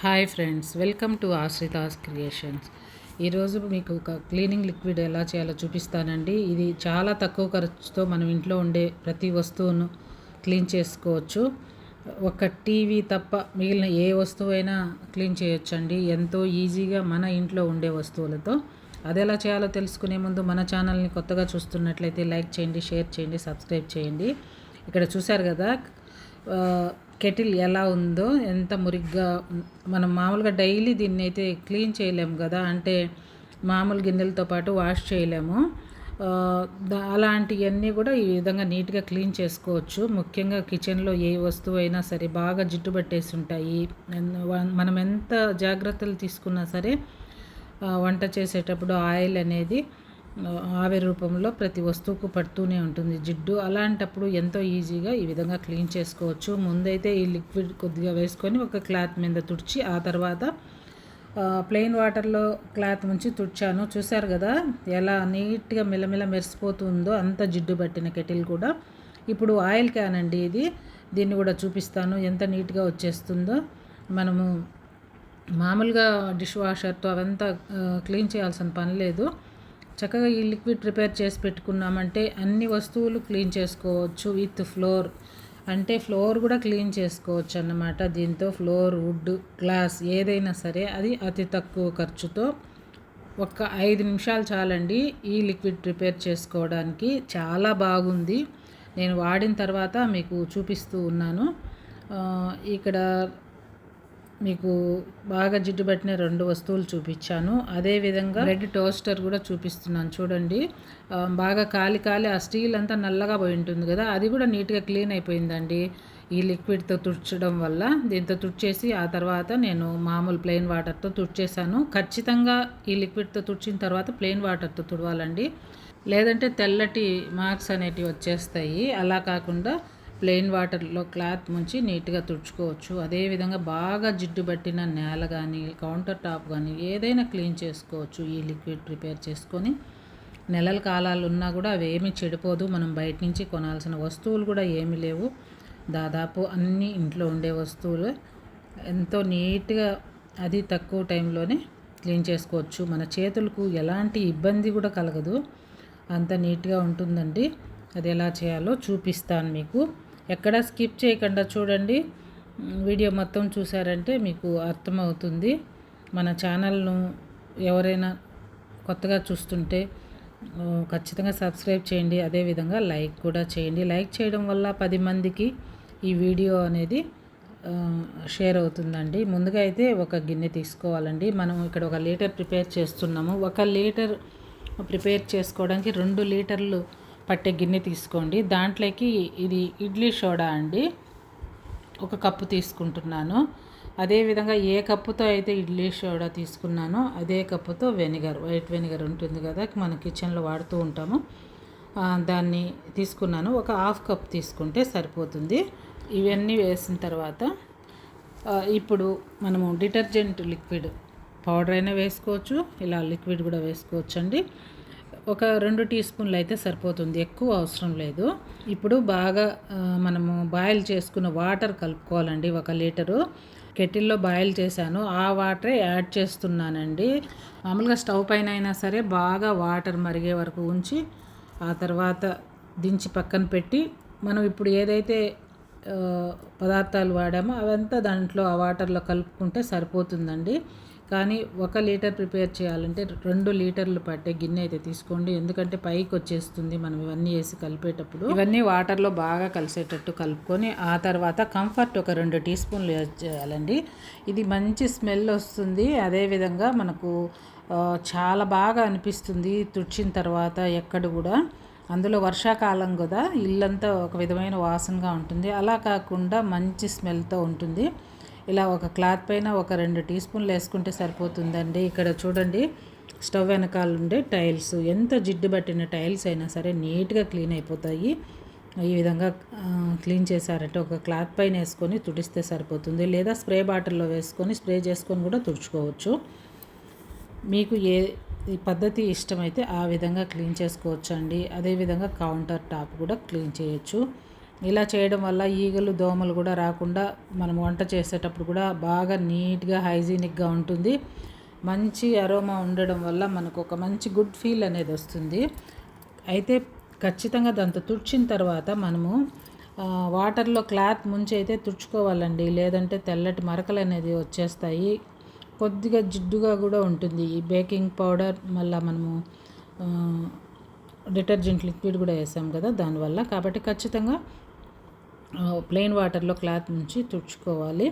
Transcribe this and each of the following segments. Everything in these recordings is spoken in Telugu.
Hi friends welcome to Ashritas creations. ఈరోజు మీకు ఒక క్లీనింగ్ లిక్విడ్ ఎలా చేయాలో చూపిస్తానండి. ఇది చాలా తక్కువ ఖర్చుతో మనం ఇంట్లో ఉండే ప్రతి వస్తువును క్లీన్ చేసుకోవచ్చు. ఒక టీవీ తప్ప మిగిలిన ఏ వస్తువు అయినా క్లీన్ చేయొచ్చండి. ఎంతో ఈజీగా మన ఇంట్లో ఉండే వస్తువులతో. అది ఎలా చేయాలో తెలుసుకునే ముందు మన ఛానల్ని కొత్తగా చూస్తున్నట్లయితే లైక్ చేయండి షేర్ చేయండి సబ్స్క్రైబ్ చేయండి. ఇక్కడ చూశారు కదా కెటిల్ ఎలా ఉందో ఎంత మురిగ్గా మనం మామూలుగా డైలీ దీన్ని అయితే క్లీన్ చేయలేము కదా అంటే మామూలు గిన్నెలతో పాటు వాష్ చేయలేము. అలాంటివన్నీ కూడా ఈ విధంగా నీట్గా క్లీన్ చేసుకోవచ్చు. ముఖ్యంగా కిచెన్లో ఏ వస్తువు అయినా సరే బాగా జిడ్డు పట్టేసి ఉంటాయి. మనం ఎంత జాగ్రత్తలు తీసుకున్నా సరే వంట చేసేటప్పుడు ఆయిల్ అనేది ఆవిరి రూపంలో ప్రతి వస్తువుకు పడుతూనే ఉంటుంది. జిడ్డు అలాంటప్పుడు ఎంతో ఈజీగా ఈ విధంగా క్లీన్ చేసుకోవచ్చు. ముందైతే ఈ లిక్విడ్ కొద్దిగా వేసుకొని ఒక క్లాత్ మీద తుడిచి ఆ తర్వాత ప్లెయిన్ వాటర్లో క్లాత్ ఉంచి తుడిచాను. చూశారు కదా ఎలా నీట్గా మెలమెల మెరిసిపోతుందో అంత జిడ్డు పట్టిన కెటిల్ కూడా. ఇప్పుడు ఆయిల్ క్యాన్ అండి ఇది. దీన్ని కూడా చూపిస్తాను. ఎంత నీట్గా వచ్చేస్తుందో. మనము మామూలుగా డిష్ వాషర్తో అవంతా క్లీన్ చేయాల్సిన పని లేదు. చక్కగా ఈ లిక్విడ్ ప్రిపేర్ చేసి పెట్టుకున్నామంటే అన్ని వస్తువులు క్లీన్ చేసుకోవచ్చు విత్ ఫ్లోర్. అంటే ఫ్లోర్ కూడా క్లీన్ చేసుకోవచ్చు అన్నమాట దీంతో ఫ్లోర్ వుడ్ గ్లాస్ ఏదైనా సరే అది అతి తక్కువ ఖర్చుతో ఒక ఐదు నిమిషాలు చాలండి ఈ లిక్విడ్ ప్రిపేర్ చేసుకోవడానికి. చాలా బాగుంది. నేను వాడిన తర్వాత మీకు చూపిస్తూ ఉన్నాను. ఇక్కడ మీకు బాగా జిడ్డు పట్టిన రెండు వస్తువులు చూపించాను. అదేవిధంగా రెడ్ టోస్టర్ కూడా చూపిస్తున్నాను. చూడండి. బాగా కాలి కాలి ఆ స్టీల్ అంతా నల్లగా పోయి ఉంటుంది కదా అది కూడా నీట్గా క్లీన్ అయిపోయిందండి. ఈ లిక్విడ్తో తుడ్చడం వల్ల దీంతో తుడిచేసి ఆ తర్వాత నేను మామూలు ప్లెయిన్ వాటర్తో తుడిచేసాను ఖచ్చితంగా ఈ లిక్విడ్తో తుడిచిన తర్వాత ప్లెయిన్ వాటర్తో తుడవాలండి. లేదంటే తెల్లటి మార్క్స్ అనేటివి వచ్చేస్తాయి. అలా కాకుండా ప్లెయిన్ వాటర్లో క్లాత్ ముంచి నీట్గా తుడుచుకోవచ్చు. అదేవిధంగా బాగా జిడ్డు పట్టిన నేల కానీ కౌంటర్ టాప్ కానీ ఏదైనా క్లీన్ చేసుకోవచ్చు. ఈ లిక్విడ్ ప్రిపేర్ చేసుకొని నెలల కాలాలు ఉన్నా కూడా అవేమీ చెడిపోదు. మనం బయట నుంచి కొనాల్సిన వస్తువులు కూడా ఏమీ లేవు. దాదాపు అన్నీ ఇంట్లో ఉండే వస్తువులు. ఎంతో నీట్గా అది తక్కువ టైంలోనే క్లీన్ చేసుకోవచ్చు. మన చేతులకు ఎలాంటి ఇబ్బంది కూడా కలగదు. అంత నీట్గా ఉంటుందండి. అది ఎలా చేయాలో చూపిస్తాను మీకు. ఎక్కడా స్కిప్ చేయకుండా చూడండి. వీడియో మొత్తం చూసారంటే మీకు అర్థమవుతుంది. మన ఛానల్ను ఎవరైనా కొత్తగా చూస్తుంటే ఖచ్చితంగా సబ్స్క్రైబ్ చేయండి. అదేవిధంగా లైక్ కూడా చేయండి. లైక్ చేయడం వల్ల పది మందికి ఈ వీడియో అనేది షేర్ అవుతుందండి. ముందుగా అయితే ఒక గిన్నె తీసుకోవాలండి. మనం ఇక్కడ ఒక లీటర్ ప్రిపేర్ చేస్తున్నాము. ఒక లీటర్ ప్రిపేర్ చేసుకోవడానికి రెండు లీటర్లు పట్టే గిన్నె తీసుకోండి. దాంట్లోకి ఇది ఇడ్లీ సోడా అండి. ఒక కప్పు తీసుకుంటున్నాను. అదేవిధంగా ఏ కప్పుతో అయితే ఇడ్లీ సోడా తీసుకున్నానో అదే కప్పుతో వెనిగర్ వైట్ వెనిగర్ ఉంటుంది కదా మన కిచెన్లో వాడుతూ ఉంటాము. దాన్ని తీసుకున్నాను. ఒక హాఫ్ కప్ తీసుకుంటే సరిపోతుంది. ఇవన్నీ వేసిన తర్వాత ఇప్పుడు మనము డిటర్జెంట్ లిక్విడ్ పౌడర్ అయినా వేసుకోవచ్చు ఇలా లిక్విడ్ కూడా వేసుకోవచ్చు అండి ఒక రెండు టీ స్పూన్లు అయితే సరిపోతుంది. ఎక్కువ అవసరం లేదు. ఇప్పుడు బాగా మనము బాయిల్ చేసుకున్న వాటర్ కలుపుకోవాలండి. ఒక లీటరు. కెటిల్లో బాయిల్ చేశాను. ఆ వాటరే యాడ్ చేస్తున్నానండి. మామూలుగా స్టవ్ పైన అయినా సరే బాగా వాటర్ మరిగే వరకు ఉంచి ఆ తర్వాత దించి పక్కన పెట్టి మనం ఇప్పుడు ఏదైతే పదార్థాలు వాడామో అవంతా దాంట్లో ఆ వాటర్లో కలుపుకుంటే సరిపోతుందండి. కానీ ఒక లీటర్ ప్రిపేర్ చేయాలంటే రెండు లీటర్లు పట్టే గిన్నె అయితే తీసుకోండి. ఎందుకంటే పైకి వచ్చేస్తుంది మనం ఇవన్నీ వేసి కలిపేటప్పుడు. ఇవన్నీ వాటర్లో బాగా కలిసేటట్టు కలుపుకొని ఆ తర్వాత కంఫర్ట్ ఒక రెండు టీ స్పూన్లు చేయాలండి. ఇది మంచి స్మెల్ వస్తుంది. అదేవిధంగా మనకు చాలా బాగా అనిపిస్తుంది తుడిచిన తర్వాత ఎక్కడ కూడా. అందులో వర్షాకాలం కదా ఇల్లంతా ఒక విధమైన వాసనగా ఉంటుంది. అలా కాకుండా మంచి స్మెల్తో ఉంటుంది. ఇలా ఒక క్లాత్ పైన ఒక రెండు టీ స్పూన్లు వేసుకుంటే సరిపోతుందండి. ఇక్కడ చూడండి స్టవ్ వెనకాల ఉండే టైల్స్. ఎంత జిడ్డు పట్టిన టైల్స్ అయినా సరే నీట్గా క్లీన్ అయిపోతాయి. ఈ విధంగా క్లీన్ చేశారంటే ఒక క్లాత్ పైన వేసుకొని తుడిస్తే సరిపోతుంది. లేదా స్ప్రే బాటిల్లో వేసుకొని స్ప్రే చేసుకొని కూడా తుడుచుకోవచ్చు. మీకు ఏ ఈ పద్ధతి ఇష్టమైతే ఆ విధంగా క్లీన్ చేసుకోవచ్చు అండి అదేవిధంగా కౌంటర్ టాప్ కూడా క్లీన్ చేయొచ్చు. ఇలా చేయడం వల్ల ఈగలు దోమలు కూడా రాకుండా మనం వంట చేసేటప్పుడు కూడా బాగా నీట్గా హైజీనిక్గా ఉంటుంది. మంచి అరోమా ఉండడం వల్ల మనకు ఒక మంచి గుడ్ ఫీల్ అనేది వస్తుంది. అయితే ఖచ్చితంగా దాంతో తుడిచిన తర్వాత మనము వాటర్లో క్లాత్ ముంచి అయితే తుడుచుకోవాలండి. లేదంటే తెల్లటి మరకలు అనేది వచ్చేస్తాయి. కొద్దిగా జిడ్డుగా కూడా ఉంటుంది. ఈ బేకింగ్ పౌడర్ మళ్ళీ మనము డిటర్జెంట్ లిక్విడ్ కూడా వేసాం కదా దానివల్ల. కాబట్టి ఖచ్చితంగా ప్లెయిన్ వాటర్లో క్లాత్ నుంచి తుడుచుకోవాలి.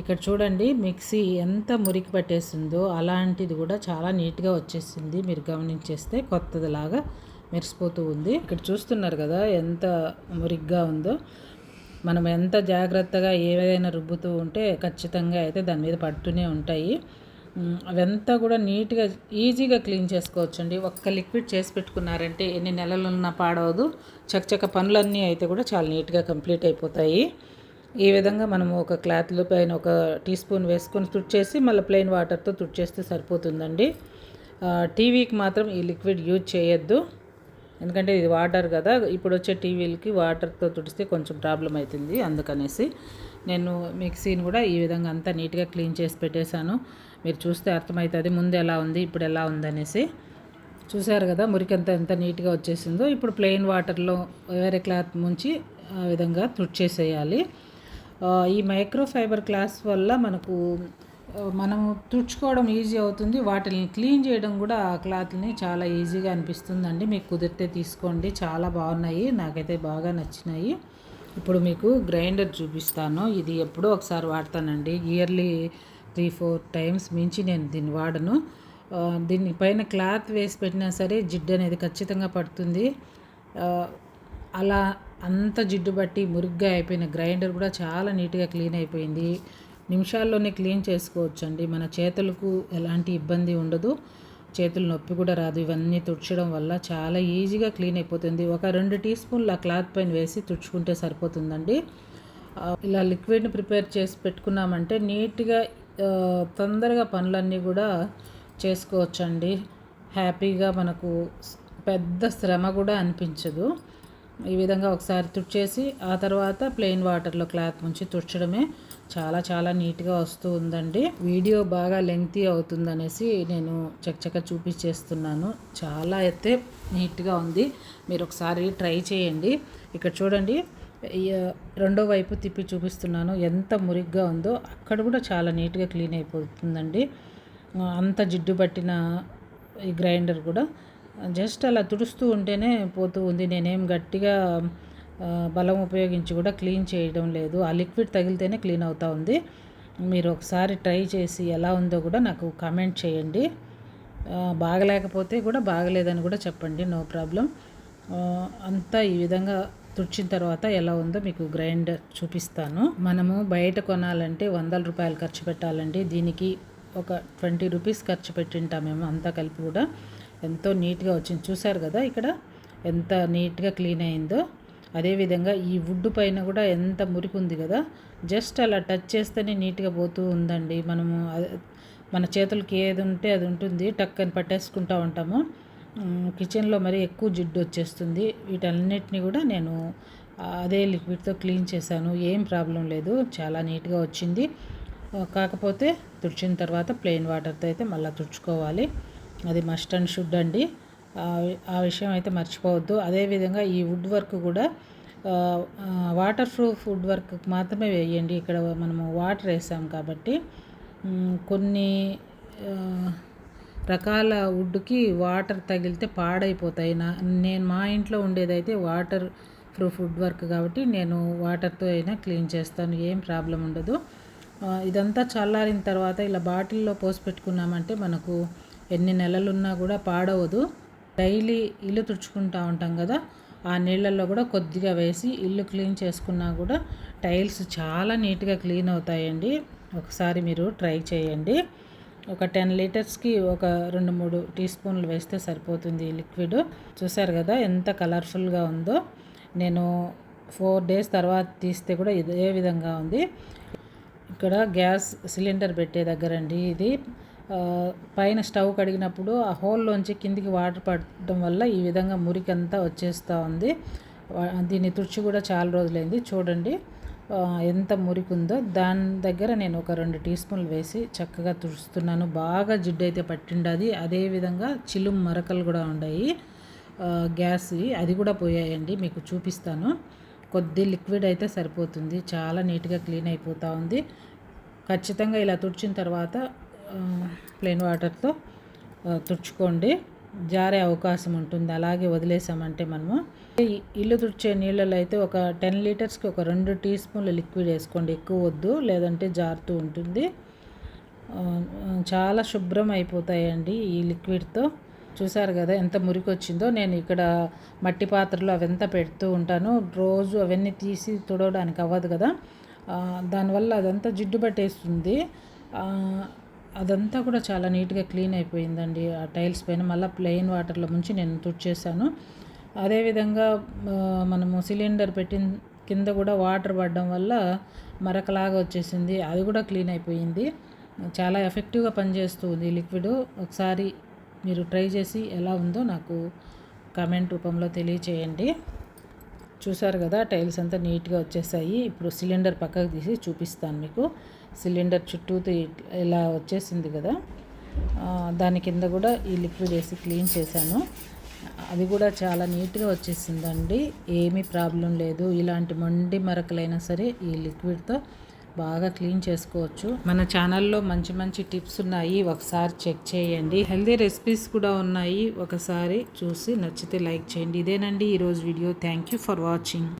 ఇక్కడ చూడండి మిక్సీ ఎంత మురికి పట్టేసిందో అలాంటిది కూడా చాలా నీట్గా వచ్చేసింది. మీరు గమనించేస్తే కొత్తదిలాగా మెరిసిపోతూ ఉంది. ఇక్కడ చూస్తున్నారు కదా ఎంత మురిగ్గా ఉందో. మనం ఎంత జాగ్రత్తగా ఏదైనా రుబ్బుతూ ఉంటే ఖచ్చితంగా అయితే దాని మీద పడుతూనే ఉంటాయి. అవంతా కూడా నీట్గా ఈజీగా క్లీన్ చేసుకోవచ్చండి. ఒక్క లిక్విడ్ చేసి పెట్టుకున్నారంటే ఎన్ని నెలలున్నా పాడవదు. చక్కచక్క పనులన్నీ అయితే కూడా చాలా నీట్గా కంప్లీట్ అయిపోతాయి. ఈ విధంగా మనము ఒక క్లాత్లో పైన ఒక టీ స్పూన్ వేసుకొని తుడిచేసి మళ్ళీ ప్లెయిన్ వాటర్తో తుడిచేస్తే సరిపోతుందండి. టీవీకి మాత్రం ఈ లిక్విడ్ యూజ్ చేయొద్దు. ఎందుకంటే ఇది వాటర్ కదా ఇప్పుడు వచ్చే టీవీలకి వాటర్తో తుడిస్తే కొంచెం ప్రాబ్లం అవుతుంది అందుకనేసి. నేను మిక్సీని కూడా ఈ విధంగా అంతా నీట్గా క్లీన్ చేసి పెట్టేశాను. మీరు చూస్తే అర్థమవుతుంది ముందు ఎలా ఉంది ఇప్పుడు ఎలా ఉందనేసి. చూసారు కదా మురికంతా ఎంత నీట్గా వచ్చేసిందో. ఇప్పుడు ప్లెయిన్ వాటర్లో వేరే క్లాత్ ముంచి ఆ విధంగా తుడిచేసేయాలి ఈ మైక్రోఫైబర్ క్లాస్ వల్ల మనకు మనం తుడుచుకోవడం ఈజీ అవుతుంది. వాటిని క్లీన్ చేయడం కూడా ఆ క్లాత్ని చాలా ఈజీగా అనిపిస్తుందండి. మీకు కుదిరితే తీసుకోండి. చాలా బాగున్నాయి. నాకైతే బాగా నచ్చినాయి. ఇప్పుడు మీకు గ్రైండర్ చూపిస్తాను. ఇది ఎప్పుడో ఒకసారి వాడతానండి. ఇయర్లీ త్రీ ఫోర్ టైమ్స్ మించి నేను దీన్ని వాడను. దీని పైన క్లాత్ వేసి పెట్టినా సరే జిడ్డు అనేది ఖచ్చితంగా పడుతుంది. అలా అంత జిడ్డు బట్టి మురుగ్గా అయిపోయిన గ్రైండర్ కూడా చాలా నీట్గా క్లీన్ అయిపోయింది. నిమిషాల్లోనే క్లీన్ చేసుకోవచ్చు అండి మన చేతులకు ఎలాంటి ఇబ్బంది ఉండదు. చేతులు నొప్పి కూడా రాదు. ఇవన్నీ తుడ్చడం వల్ల చాలా ఈజీగా క్లీన్ అయిపోతుంది. ఒక రెండు టీ స్పూన్లు ఆ క్లాత్ పైన వేసి తుడుచుకుంటే సరిపోతుందండి. ఇలా లిక్విడ్ని ప్రిపేర్ చేసి పెట్టుకున్నామంటే నీట్గా తొందరగా పనులన్నీ కూడా చేసుకోవచ్చండి. హ్యాపీగా మనకు పెద్ద శ్రమ కూడా అనిపించదు. ఈ విధంగా ఒకసారి తుడిచేసి ఆ తర్వాత ప్లెయిన్ వాటర్లో క్లాత్ ముంచి తుడచడమే చాలా చాలా నీట్గా వస్తూ ఉందండి. వీడియో బాగా లెంగ్తీ అవుతుందనేసి నేను చక్కచక్క చూపించేస్తున్నాను చాలా అయితే నీట్గా ఉంది. మీరు ఒకసారి ట్రై చేయండి. ఇక్కడ చూడండి. రెండో వైపు తిప్పి చూపిస్తున్నాను. ఎంత మురిగ్గా ఉందో అక్కడ కూడా చాలా నీట్గా క్లీన్ అయిపోతుందండి. అంత జిడ్డు పట్టిన ఈ గ్రైండర్ కూడా. జస్ట్ అలా తుడుస్తూ ఉంటేనే పోతూ ఉంది. నేనేం గట్టిగా బలం ఉపయోగించి కూడా క్లీన్ చేయడం లేదు. ఆ లిక్విడ్ తగిలితేనే క్లీన్ అవుతూ ఉంది. మీరు ఒకసారి ట్రై చేసి ఎలా ఉందో కూడా నాకు కామెంట్ చేయండి. బాగలేకపోతే కూడా బాగలేదని కూడా చెప్పండి. No problem. అంతా ఈ విధంగా తుడిచిన తర్వాత ఎలా ఉందో మీకు గ్రైండర్ చూపిస్తాను. మనము బయట కొనాలంటే వందల రూపాయలు ఖర్చు పెట్టాలండి. దీనికి ఒక ట్వంటీ రూపీస్ ఖర్చు పెట్టింటాం మేము అంతా కలిపి కూడా. ఎంతో నీట్గా వచ్చింది. చూసారు కదా ఇక్కడ? ఎంత నీట్గా క్లీన్ అయిందో. అదేవిధంగా ఈ వుడ్ పైన కూడా ఎంత మురికి ఉంది కదా? జస్ట్ అలా టచ్ చేస్తేనే నీట్గా పోతూ ఉందండి. మనము మన చేతులకి ఏది ఉంటే అది ఉంటుంది. టక్కని పట్టేసుకుంటూ ఉంటాము. కిచెన్లో మరి ఎక్కువ జిడ్డు వచ్చేస్తుంది. వీటన్నిటిని కూడా నేను అదే లిక్విడ్తో క్లీన్ చేశాను. ఏం ప్రాబ్లం లేదు. చాలా నీట్గా వచ్చింది. కాకపోతే తుడిచిన తర్వాత ప్లెయిన్ వాటర్తో అయితే మళ్ళీ తుడుచుకోవాలి. అది మస్ట్ అండ్ షుడ్ అండి. ఆ విషయం అయితే మర్చిపోవద్దు. అదేవిధంగా ఈ వుడ్ వర్క్ కూడా వాటర్ ప్రూఫ్ వుడ్ వర్క్ మాత్రమే వేయండి. ఇక్కడ మనము వాటర్ వేసాం కాబట్టి కొన్ని రకాల వుడ్కి వాటర్ తగిలితే పాడైపోతాయి. నా నేను మా ఇంట్లో ఉండేదైతే వాటర్ ప్రూఫ్ వుడ్ వర్క్ కాబట్టి నేను వాటర్తో అయినా క్లీన్ చేస్తాను. ఏం ప్రాబ్లం ఉండదు. ఇదంతా చల్లారిన తర్వాత ఇలా బాటిల్లో పోసి పెట్టుకున్నామంటే మనకు ఎన్ని నెలలున్నా కూడా పాడవదు. డైలీ ఇల్లు తుడుచుకుంటూ ఉంటాం కదా ఆ నీళ్ళల్లో కూడా కొద్దిగా వేసి ఇల్లు క్లీన్ చేసుకున్నా కూడా టైల్స్ చాలా నీట్గా క్లీన్ అవుతాయండి. ఒకసారి మీరు ట్రై చేయండి. ఒక టెన్ లీటర్స్కి ఒక రెండు మూడు టీ స్పూన్లు వేస్తే సరిపోతుంది ఈ లిక్విడ్. చూసారు కదా ఎంత కలర్ఫుల్గా ఉందో. నేను ఫోర్ డేస్ తర్వాత తీస్తే కూడా ఇదే విధంగా ఉంది. ఇక్కడ గ్యాస్ సిలిండర్ పెట్టే దగ్గర అండి ఇది. పైన స్టవ్ కడిగినప్పుడు ఆ హోల్లోంచి కిందికి వాటర్ పడటం వల్ల ఈ విధంగా మురికంతా వచ్చేస్తూ ఉంది. దీన్ని తుడిచి కూడా చాలా రోజులైంది. చూడండి. ఎంత మురికి ఉందో దాని దగ్గర నేను ఒక రెండు టీ స్పూన్లు వేసి చక్కగా తుడుస్తున్నాను. బాగా జిడ్డు అయితే పట్టిండది. అదేవిధంగా చిలుం మరకలు కూడా ఉన్నాయి గ్యాస్ అది కూడా పోయాయండి మీకు చూపిస్తాను. కొద్ది లిక్విడ్ అయితే సరిపోతుంది. చాలా నీట్గా క్లీన్ అయిపోతూ ఉంది. ఖచ్చితంగా ఇలా తుడిచిన తర్వాత ప్లెయిన్ వాటర్తో తుడుచుకోండి. జారే అవకాశం ఉంటుంది. అలాగే వదిలేసామంటే మనము ఇల్లు తుడిచే నీళ్ళలో అయితే ఒక టెన్ లీటర్స్కి ఒక రెండు టీ స్పూన్లు లిక్విడ్ వేసుకోండి. ఎక్కువ వద్దు లేదంటే జారుతూ ఉంటుంది. చాలా శుభ్రం అయిపోతాయండి ఈ లిక్విడ్తో. చూసారు కదా ఎంత మురికి వచ్చిందో నేను ఇక్కడ మట్టి పాత్రలు అవంతా పెడుతూ ఉంటాను. రోజు అవన్నీ తీసి తుడవడానికి అవ్వదు కదా. దానివల్ల అదంతా జిడ్డు పట్టేస్తుంది. అదంతా కూడా చాలా నీట్గా క్లీన్ అయిపోయిందండి. ఆ టైల్స్ పైన మళ్ళీ ప్లెయిన్ వాటర్లో ముంచి నేను తుడిచేసాను అదేవిధంగా మనము సిలిండర్ పెట్టిన కింద కూడా వాటర్ పడడం వల్ల మరకలాగా వచ్చేసింది. అది కూడా క్లీన్ అయిపోయింది. చాలా ఎఫెక్టివ్గా పనిచేస్తుంది ఈ లిక్విడ్. ఒకసారి మీరు ట్రై చేసి ఎలా ఉందో నాకు కామెంట్ రూపంలో తెలియచేయండి. చూసారు కదా టైల్స్ అంతా నీట్గా వచ్చేసాయి. ఇప్పుడు సిలిండర్ పక్కకు తీసి చూపిస్తాను మీకు. సిలిండర్ చుట్టూ ఇలా వచ్చేసింది కదా. దాని కింద కూడా ఈ లిక్విడ్ వేసి క్లీన్ చేశాను. అది కూడా చాలా నీట్గా వచ్చేసిందండి. ఏమీ ప్రాబ్లం లేదు. ఇలాంటి మొండి మరకలైనా సరే ఈ లిక్విడ్తో బాగా క్లీన్ చేసుకోవచ్చు. మన ఛానల్లో మంచి మంచి టిప్స్ ఉన్నాయి. ఒకసారి చెక్ చేయండి. హెల్దీ రెసిపీస్ కూడా ఉన్నాయి. ఒకసారి చూసి నచ్చితే లైక్ చేయండి. ఇదేనండి ఈరోజు video. Thank you for watching.